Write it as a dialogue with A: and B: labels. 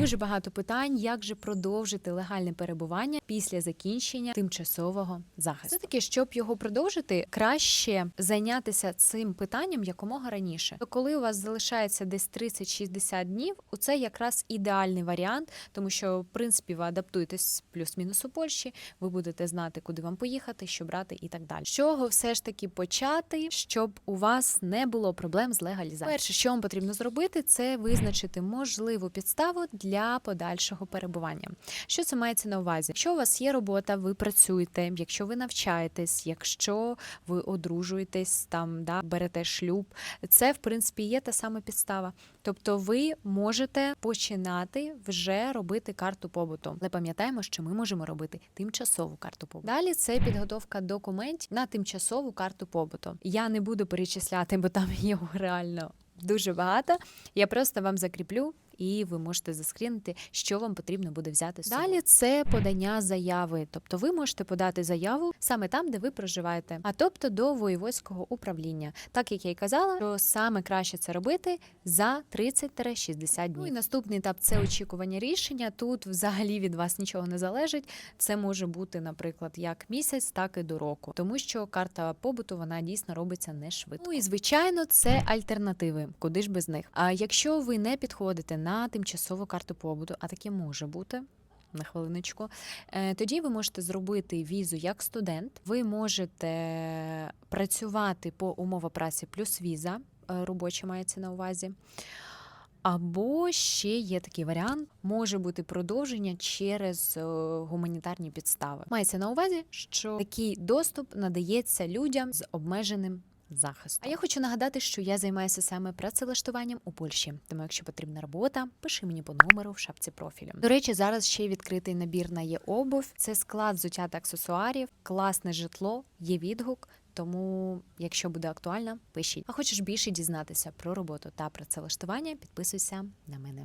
A: Дуже багато питань, як же продовжити легальне перебування після закінчення тимчасового захисту. Все таки, щоб його продовжити, краще зайнятися цим питанням якомога раніше. То коли у вас залишається десь 30-60 днів, у це якраз ідеальний варіант, тому що в принципі ви адаптуєтесь плюс-мінус у Польщі, ви будете знати, куди вам поїхати, що брати і так далі. З чого все ж таки почати, щоб у вас не було проблем з легалізацією? Перше, що вам потрібно зробити, це визначити можливу підставу подальшого перебування. Що це мається на увазі? Якщо у вас є робота, ви працюєте, якщо ви навчаєтесь, якщо ви одружуєтесь, там да берете шлюб, це в принципі є та сама підстава. Тобто, ви можете починати вже робити карту побуту. Але пам'ятаємо, що ми можемо робити тимчасову карту побуту. Далі це підготовка документів на тимчасову карту побуту. Я не буду перечисляти, бо там його реально дуже багато. Я просто вам закріплю. І ви можете заскрінити, що вам потрібно буде взяти. з собою. Далі це подання заяви. Тобто ви можете подати заяву саме там, де ви проживаєте, а тобто до воєводського управління. Так як я й казала, що саме краще це робити за 30-60 днів. Ну і наступний етап це очікування рішення. Тут взагалі від вас нічого не залежить. Це може бути, наприклад, як місяць, так і до року, тому що карта побуту вона дійсно робиться не швидко. Ну і звичайно, це альтернативи. Куди ж без них? А якщо ви не підходите на тимчасову карту побуту, а таке може бути. На хвилиночку, Е, тоді ви можете зробити візу як студент. Ви можете працювати по умовах праці плюс віза, е, робоча мається на увазі. Або ще є такий варіант, може бути продовження через е, гуманітарні підстави. Мається на увазі, що такий доступ надається людям з обмеженим захистом. А я хочу нагадати, що я займаюся саме працевлаштуванням у Польщі. Тому, якщо потрібна робота, пиши мені по номеру в шапці профілю. До речі, зараз ще відкритий набір на є обув. Це склад взуття та аксесуарів, класне житло, є відгук. Тому, якщо буде актуально, пишіть. А хочеш більше дізнатися про роботу та працевлаштування, підписуйся на мене.